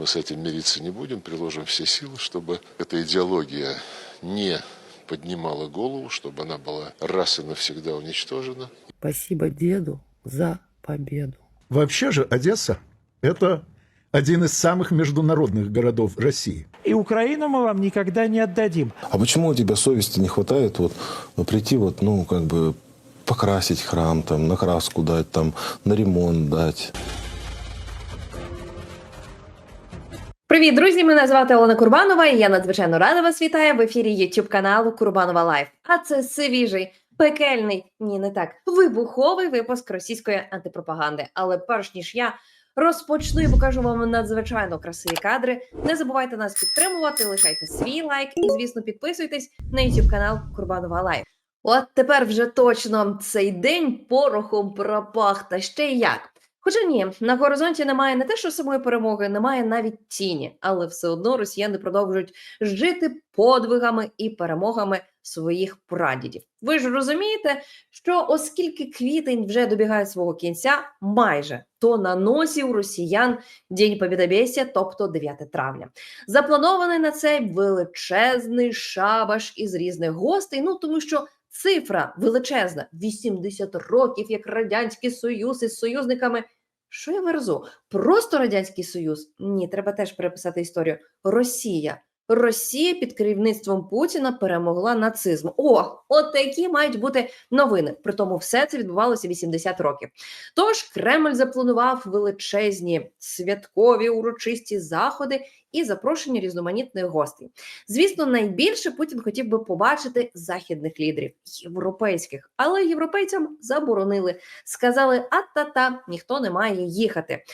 Мы с этим мириться не будем, приложим все силы, чтобы эта идеология не поднимала голову, чтобы она была раз и навсегда уничтожена. Спасибо деду за победу. Вообще же Одесса – это один из самых международных городов России. И Украину мы вам никогда не отдадим. А почему у тебя совести не хватает вот ну, прийти вот, ну, как бы покрасить храм, там, на краску дать, там, на ремонт дать? Привіт, друзі! Мене звати Олена Курбанова, і я надзвичайно рада вас вітаю в ефірі YouTube каналу Курбанова Лайф. А це свіжий, пекельний, ні, не так, вибуховий випуск російської антипропаганди. Але перш ніж я розпочну і покажу вам надзвичайно красиві кадри. Не забувайте нас підтримувати, лишайте свій лайк і, звісно, підписуйтесь на YouTube канал Курбанова Лайф. От тепер вже точно цей день порохом пропах, та ще й як. Хоча ні, на горизонті немає не те, що самої перемоги, немає навіть тіні, але все одно росіяни продовжують жити подвигами і перемогами своїх прадідів. Ви ж розумієте, що оскільки квітень вже добігає свого кінця, майже то на носі у росіян День Побєдобєсія, тобто 9 травня. Запланований на цей величезний шабаш із різних гостей. Ну тому що цифра величезна: 80 років, як радянський союз із союзниками. Що я верзу? Просто радянський союз? Ні, треба теж переписати історію. Росія. Росія під керівництвом Путіна перемогла нацизм. О, от такі мають бути новини. Притому все це відбувалося 80 років. Тож Кремль запланував величезні святкові урочисті заходи і запрошення різноманітних гостей. Звісно, найбільше Путін хотів би побачити західних лідерів, європейських, але європейцям заборонили. Сказали: а-та-та, ніхто не має їхати.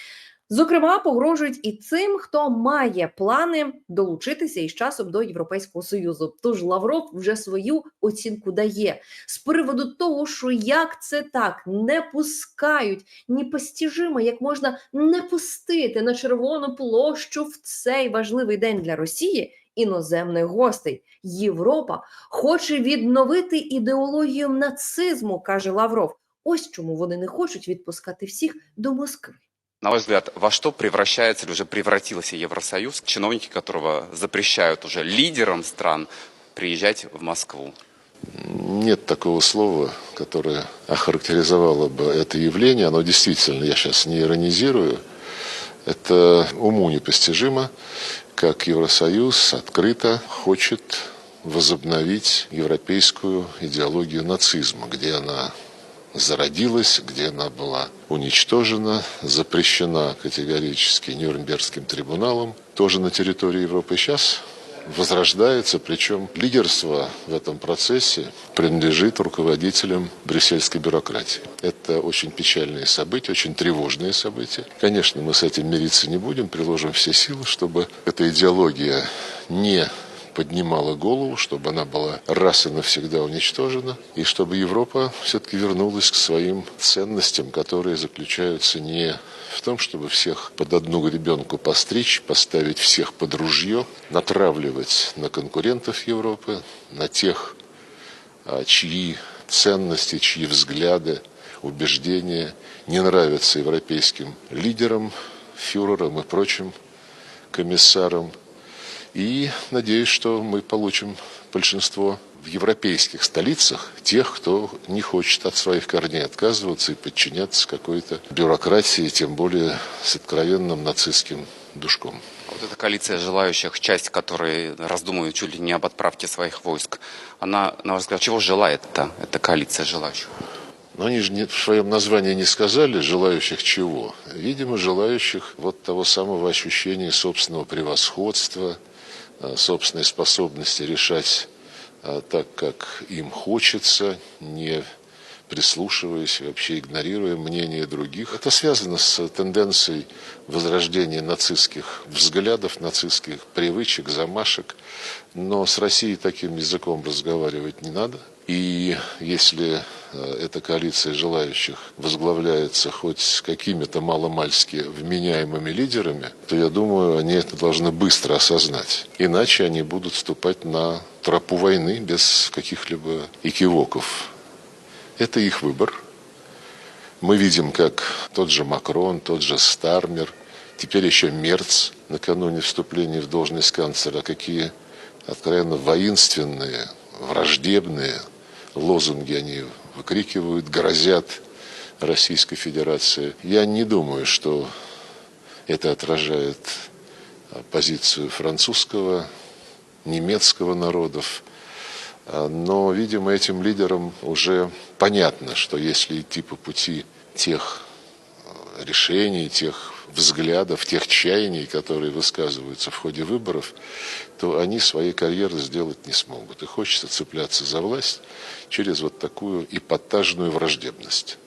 Зокрема, погрожують і цим, хто має плани долучитися із часом до Європейського союзу. Тож Лавров вже свою оцінку дає з приводу того, що як це так не пускають, непостіжимо, як можна не пустити на червону площу в цей важливий день для Росії іноземних гостей. Європа хоче відновити ідеологію нацизму, каже Лавров. Ось чому вони не хочуть відпускати всіх до Москви. На ваш взгляд, во что превращается или уже превратился Евросоюз, чиновники которого запрещают уже лидерам стран приезжать в Москву? Нет такого слова, которое охарактеризовало бы это явление. Оно действительно, я сейчас не иронизирую, это уму непостижимо, как Евросоюз открыто хочет возобновить европейскую идеологию нацизма, где она зародилась, где она была уничтожена, запрещена категорически Нюрнбергским трибуналом, тоже на территории Европы. Сейчас возрождается, причем лидерство в этом процессе принадлежит руководителям брюссельской бюрократии. Это очень печальные события, очень тревожные события. Конечно, мы с этим мириться не будем, приложим все силы, чтобы эта идеология не поднимала голову, чтобы она была раз и навсегда уничтожена, и чтобы Европа все-таки вернулась к своим ценностям, которые заключаются не в том, чтобы всех под одну гребенку постричь, поставить всех под ружье, натравливать на конкурентов Европы, на тех, а, чьи ценности, чьи взгляды, убеждения не нравятся европейским лидерам, фюрерам и прочим комиссарам – и надеюсь, что мы получим большинство в европейских столицах тех, кто не хочет от своих корней отказываться и подчиняться какой-то бюрократии, тем более с откровенным нацистским душком. Вот эта коалиция желающих, часть которой раздумывают чуть ли не об отправке своих войск, она, на ваш взгляд, чего желает-то, эта коалиция желающих? Но они же не, в своем названии не сказали желающих чего. Видимо, желающих вот того самого ощущения собственного превосходства, собственной способности решать э, так, как им хочется, не прислушиваясь, вообще игнорируя мнение других. Это связано с тенденцией возрождения нацистских взглядов, нацистских привычек, замашек. Но с Россией таким языком разговаривать не надо. И если э, эта коалиция желающих возглавляется хоть какими-то маломальски вменяемыми лидерами, то я думаю, они это должны быстро осознать. Иначе они будут вступать на тропу войны без каких-либо экивоков. Это их выбор. Мы видим, как тот же Макрон, тот же Стармер, Теперь еще Мерц накануне вступления в должность канцлера. Какие откровенно воинственные, враждебные лозунги они выкрикивают, грозят Российской Федерации. Я не думаю, что это отражает позицию французского, немецкого народов. А, Но, видимо, этим лидерам уже понятно, что если идти по пути тех а, решений, тех взглядов, тех чаяний, которые высказываются в ходе выборов, то они своей карьеры сделать не смогут. И хочется цепляться за власть через вот такую эпатажную враждебность.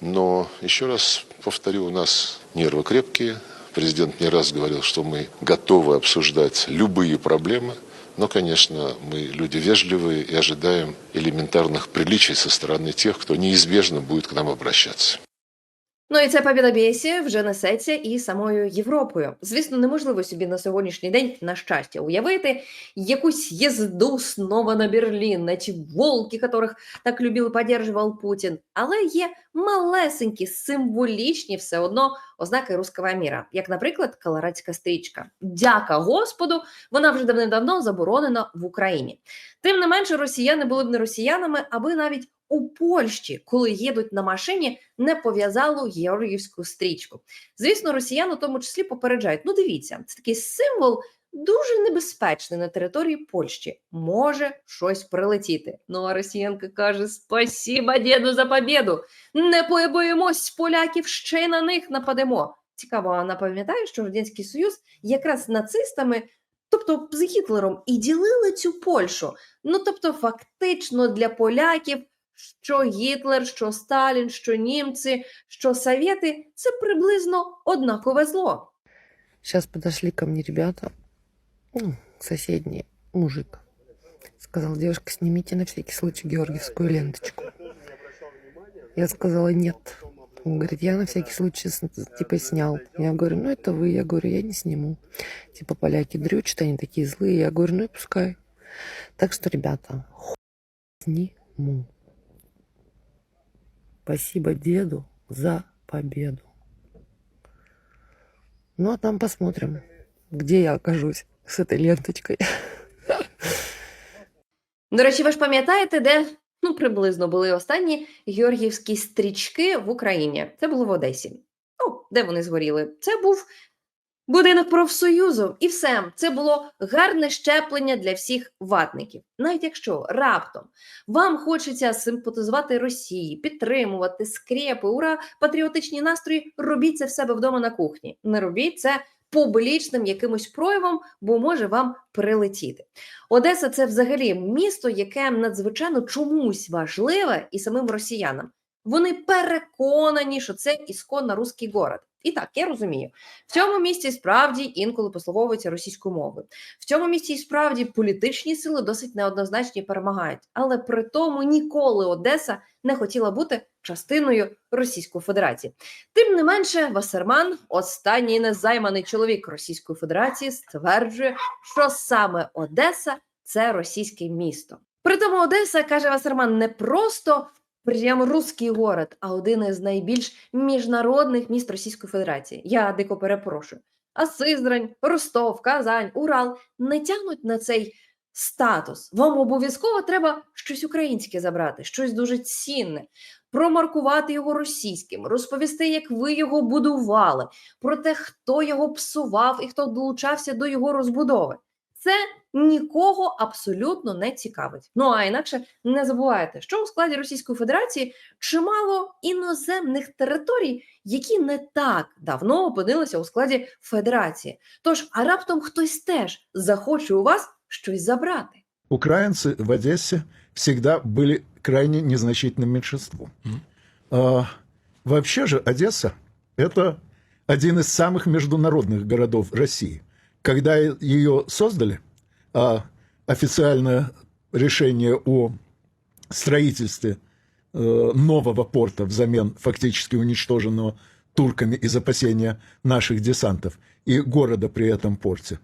Но, еще раз повторю, у нас нервы крепкие. Президент не раз говорил, что мы готовы обсуждать любые проблемы. Но, конечно, мы люди вежливые и ожидаем элементарных приличий со стороны тех, кто неизбежно будет к нам обращаться. Ну і це побідобєсі вже несеться і самою Європою. Звісно, неможливо собі на сьогоднішній день, на щастя, уявити якусь їзду снова на Берлін, на ті волки, яких так любив і поддержував Путін. Але є малесенькі, символічні все одно ознаки руского міра, як, наприклад, колорадська стрічка. Дяка Господу, вона вже давним-давно заборонена в Україні. Тим не менше, росіяни були б не росіянами, аби навіть у Польщі, коли їдуть на машині, не пов'язало георгіївську стрічку. Звісно, росіян у тому числі попереджають: ну дивіться, це такий символ дуже небезпечний на території Польщі. Може щось прилетіти. Ну а росіянка каже: Спасіба, діду, за побіду! Не побоїмось поляків, ще й на них нападемо. Цікаво, вона пам'ятає, що Радянський Союз якраз нацистами. Тобто з Гітлером і ділили цю Польщу. Ну тобто, фактично для поляків що Гітлер, що Сталін, що німці, що совєти це приблизно однакове зло. Сейчас подошли ко мне ребята, ну, соседний мужик. Сказал, девушка, снимите на всякий случай георгиевскую ленточку. Я сказала, нет. Он говорит, я на всякий случай с- типа снял. Я говорю, ну это вы. Я говорю, я не сниму. Типа поляки дрючат, они такие злые. Я говорю, ну и пускай. Так что, ребята, хуй сниму. Спасибо деду за победу. Ну, а там посмотрим, где я окажусь с этой ленточкой. До речі, ви ж пам'ятаєте, де ну, приблизно були останні георгіївські стрічки в Україні? Це було в Одесі. Ну, де вони згоріли? Це був будинок профсоюзу, і все. Це було гарне щеплення для всіх ватників. Навіть якщо раптом вам хочеться симпатизувати Росії, підтримувати скрепи, ура, патріотичні настрої, робіть це в себе вдома на кухні. Не робіть це публічним якимось проявом, бо може вам прилетіти. Одеса це взагалі місто, яке надзвичайно чомусь важливе і самим росіянам. Вони переконані, що це ісконно руський город. І так, я розумію, в цьому місті справді інколи послуговується російською мовою. В цьому місті і справді політичні сили досить неоднозначні перемагають, але при тому ніколи Одеса не хотіла бути частиною Російської Федерації. Тим не менше, Вассерман, останній незайманий чоловік Російської Федерації, стверджує, що саме Одеса це російське місто. Притому Одеса каже Вассерман не просто прям русський город, а один із найбільш міжнародних міст Російської Федерації. Я дико перепрошую. А Сизрань, Ростов, Казань, Урал не тягнуть на цей статус. Вам обов'язково треба щось українське забрати, щось дуже цінне, промаркувати його російським, розповісти, як ви його будували, про те, хто його псував і хто долучався до його розбудови. Це нікого абсолютно не цікавить. Ну а інакше не забувайте, що у складі Російської Федерації чимало іноземних територій, які не так давно опинилися у складі Федерації. Тож, а раптом хтось теж захоче у вас щось забрати. Украинцы в Одессе всегда были крайне незначительным меньшинством. А, вообще же Одесса – это один из самых международных городов России. Когда ее создали, а официальное решение о строительстве э, нового порта взамен фактически уничтоженного турками из опасения наших десантов и города при этом порте.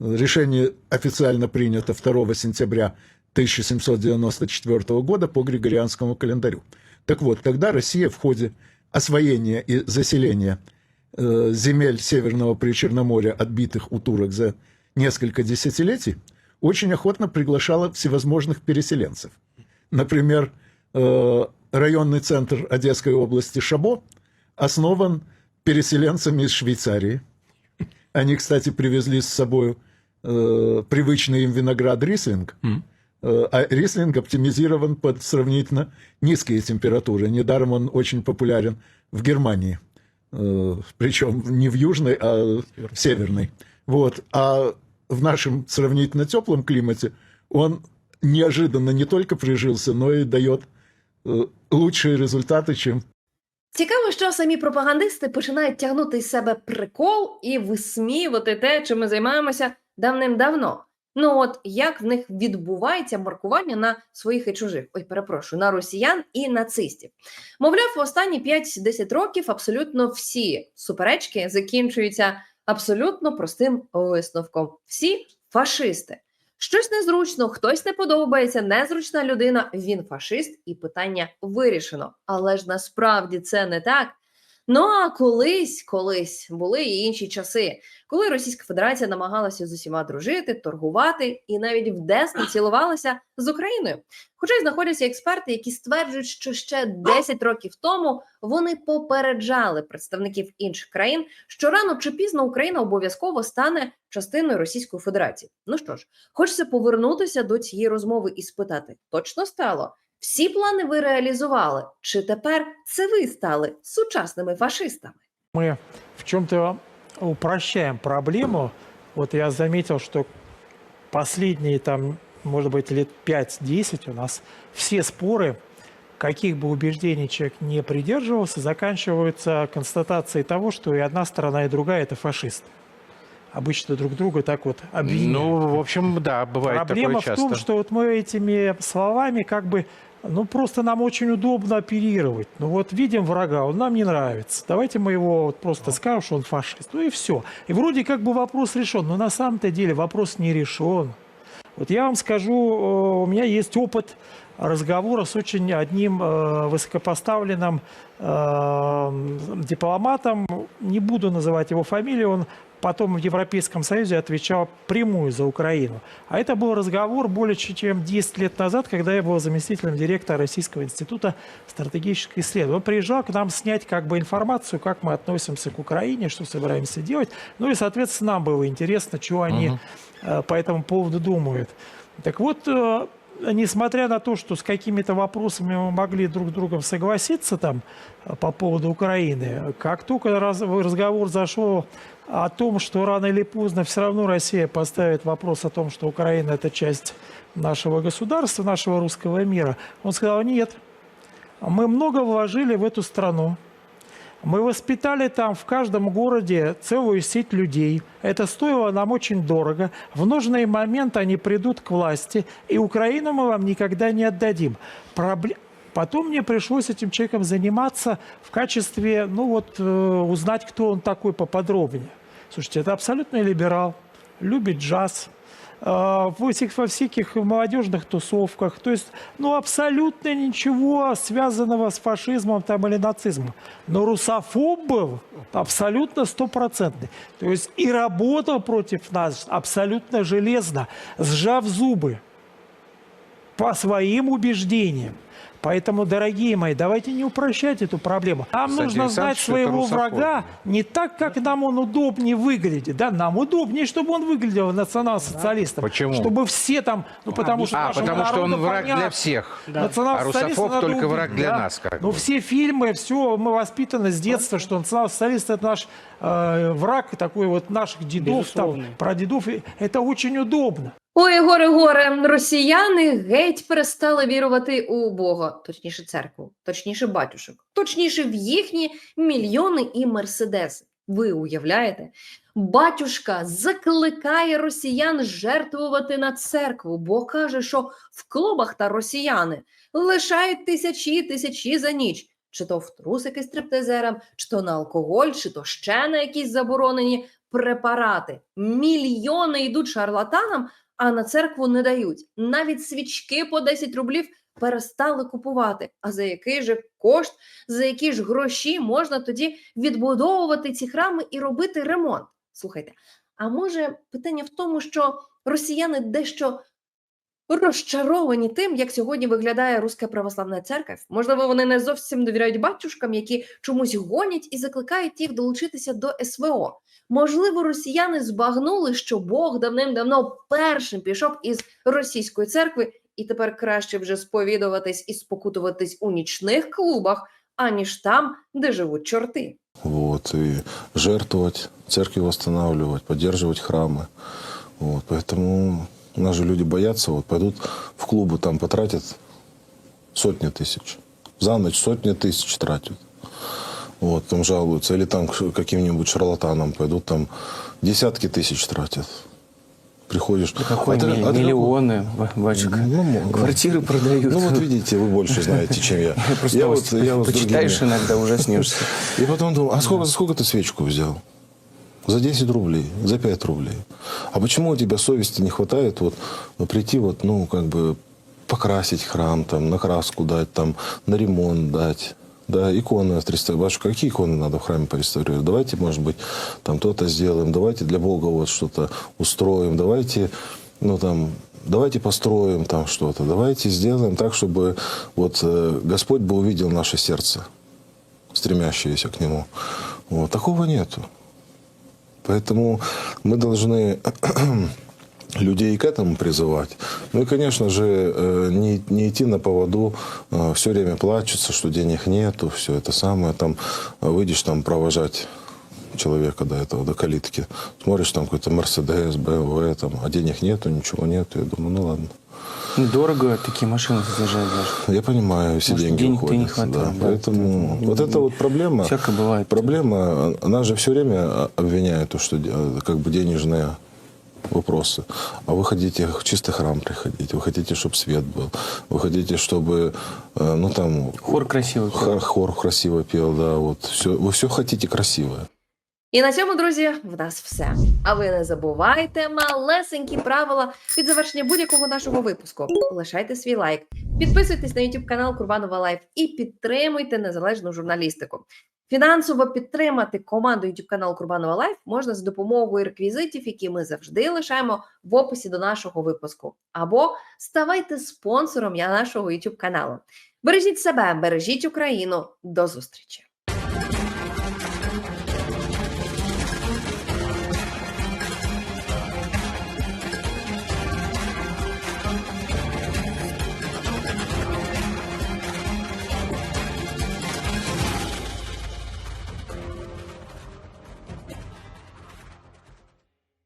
Решение официально принято 2 сентября 1794 года по Григорианскому календарю. Так вот, тогда Россия в ходе освоения и заселения э, земель Северного Причерноморья, отбитых у турок за несколько десятилетий, очень охотно приглашала всевозможных переселенцев. Например, э, районный центр Одесской области Шабо основан переселенцами из Швейцарии. Они, кстати, привезли с собой э, привычный им виноград рислинг, Э, а рислинг оптимизирован под сравнительно низкие температуры. Недаром он очень популярен в Германии. Э, Причем не в южной, а в северной. Вот. А в нашем сравнительно теплом климате он неожиданно не только прижился, но и дает э, лучшие результаты, чем Цікаво, що самі пропагандисти починають тягнути із себе прикол і висміювати те, чим ми займаємося давним-давно. Ну от як в них відбувається маркування на своїх і чужих, ой, перепрошую, на росіян і нацистів. Мовляв, в останні 5-10 років абсолютно всі суперечки закінчуються абсолютно простим висновком: всі фашисти. Щось незручно, хтось не подобається, незручна людина, він фашист, і питання вирішено. Але ж насправді це не так. Ну а колись, колись були і інші часи, коли Російська Федерація намагалася з усіма дружити, торгувати і навіть вдесно цілувалася з Україною. Хоча й знаходяться експерти, які стверджують, що ще 10 років тому вони попереджали представників інших країн, що рано чи пізно Україна обов'язково стане частиною Російської Федерації. Ну що ж, хочеться повернутися до цієї розмови і спитати: точно стало? Всі плани ви реалізували? Чи тепер це ви стали сучасними фашистами? Мы в чем-то упрощаем проблему. Вот я заметил, что последние там, может быть, лет 5-10 у нас все споры, каких бы убеждений человек не придерживался, заканчиваются констатацией того, что и одна сторона, и другая – это фашист. Обычно друг друга так вот обвиняют. Ну, в общем, да, бывает Проблема такое в том, часто. что вот мы этими словами как бы, ну просто нам очень удобно оперировать. Ну вот видим врага, он нам не нравится. Давайте мы его вот просто скажем, что он фашист. Ну и все. И вроде как бы вопрос решен, но на самом-то деле вопрос не решен. Вот я вам скажу, э, у меня есть опыт разговора с очень одним э, высокопоставленным э, дипломатом. Не буду называть его фамилию, он потом в Европейском Союзе отвечал прямую за Украину. А это был разговор более чем 10 лет назад, когда я был заместителем директора Российского института стратегических исследований. Он приезжал к нам снять как бы информацию, как мы относимся к Украине, что собираемся делать. Ну и, соответственно, нам было интересно, что они э, по этому поводу думают. Так вот, э, несмотря на то, что с какими-то вопросами мы могли друг с другом согласиться там э, по поводу Украины, как только раз- разговор зашел о том, что рано или поздно все равно Россия поставит вопрос о том, что Украина это часть нашего государства, нашего русского мира, он сказал, нет, мы много вложили в эту страну, мы воспитали там в каждом городе целую сеть людей. Это стоило нам очень дорого. В нужный момент они придут к власти, и Украину мы вам никогда не отдадим. Пробле- Потом мне пришлось этим человеком заниматься в качестве, ну вот, э, узнать, кто он такой поподробнее. Слушайте, это абсолютный либерал, любит джаз, э, во всех, во всяких молодежных тусовках. То есть, ну, абсолютно ничего связанного с фашизмом там, или нацизмом. Но русофоб был абсолютно стопроцентный. То есть и работал против нас абсолютно железно, сжав зубы по своим убеждениям. Поэтому, дорогие мои, давайте не упрощать эту проблему. Нам Кстати, нужно знать своего врага не так, как нам он удобнее выглядит. Да, нам удобнее, чтобы он выглядел национал-социалистом. Почему? Чтобы все там, ну потому что А, потому что он враг для понятно. всех. А Национал-социалиста русофоб только убить, враг для да. нас. Как Ну, бы. все фильмы, все, мы воспитаны с детства, что национал-социалист это наш э, враг, такой вот наших дедов, там, прадедов. И Это очень удобно. Ой, горе, горе, росіяни геть перестали вірувати у Бога, точніше, церкву, точніше, батюшок, точніше, в їхні мільйони і мерседеси. Ви уявляєте? Батюшка закликає росіян жертвувати на церкву, бо каже, що в клубах та росіяни лишають тисячі тисячі за ніч. Чи то в трусики стриптизерам, чи то на алкоголь, чи то ще на якісь заборонені препарати. Мільйони йдуть шарлатанам, а на церкву не дають. Навіть свічки по 10 рублів перестали купувати. А за який же кошт, за які ж гроші можна тоді відбудовувати ці храми і робити ремонт? Слухайте, а може питання в тому, що росіяни дещо розчаровані тим, як сьогодні виглядає Руська православна церква. Можливо, вони не зовсім довіряють батюшкам, які чомусь гонять і закликають їх долучитися до СВО. Можливо, росіяни збагнули, що Бог давним-давно першим пішов із російської церкви, і тепер краще вже сповідуватись і спокутуватись у нічних клубах, аніж там, де живуть чорти. Вот, и жертвовать, церкви восстанавливать, поддерживать храмы. Вот, поэтому у нас же люди боятся, вот пойдут в клубы, там потратят сотни тысяч. За ночь сотни тысяч тратят. Вот, там жалуются. Или там к каким-нибудь шарлатанам пойдут, там десятки тысяч тратят. Приходишь... Какой ты- милли- ты- миллионы, ба- батюшка. Ну, мо- Квартиры продают. Ну вот видите, вы больше знаете, чем я. Просто я вот, я вот с почитаешь иногда, ужаснешься. И потом думаю, а сколько, за сколько ты свечку взял? За 10 рублей, за 5 рублей. А почему у тебя совести не хватает вот ну, прийти вот, ну, как бы покрасить храм, там, на краску дать, там, на ремонт дать? Да, иконы отреставрировать. Какие иконы надо в храме пореставрировать? Давайте, может быть, там то-то сделаем, давайте для Бога вот что-то устроим, давайте, ну, там, давайте построим там что-то, давайте сделаем так, чтобы вот э, Господь бы увидел наше сердце стремящиеся к нему. Вот. Такого нету. Поэтому мы должны людей к этому призывать. Ну и, конечно же, э, не, не идти на поводу, все время плачутся, что денег нету, все это самое. Там э, выйдешь там провожать человека до этого, до калитки. Смотришь, там какой-то Мерседес, БМВ, там, а денег нету, ничего нету. Я думаю, ну ладно. Дорого такие машины содержать даже. Я понимаю, все Может, деньги денег-то уходят. не хватает, да. да, Поэтому поэтому- вот это вот проблема. Всякое бывает. Проблема, она же все время обвиняет, то, что э, как бы денежные вопросы. А вы хотите в чистый храм приходить, вы хотите, чтобы свет был, вы хотите, чтобы, э, ну там... Хор красивый. Хор, хор красиво пел, да, вот. Все, вы все хотите красивое. І на цьому, друзі, в нас все. А ви не забувайте малесенькі правила під завершення будь-якого нашого випуску. Лишайте свій лайк, підписуйтесь на YouTube канал Курбанова Лайф і підтримуйте незалежну журналістику. Фінансово підтримати команду YouTube канал Курбанова Лайф можна за допомогою реквізитів, які ми завжди лишаємо в описі до нашого випуску. Або ставайте спонсором нашого YouTube каналу. Бережіть себе, бережіть Україну. До зустрічі!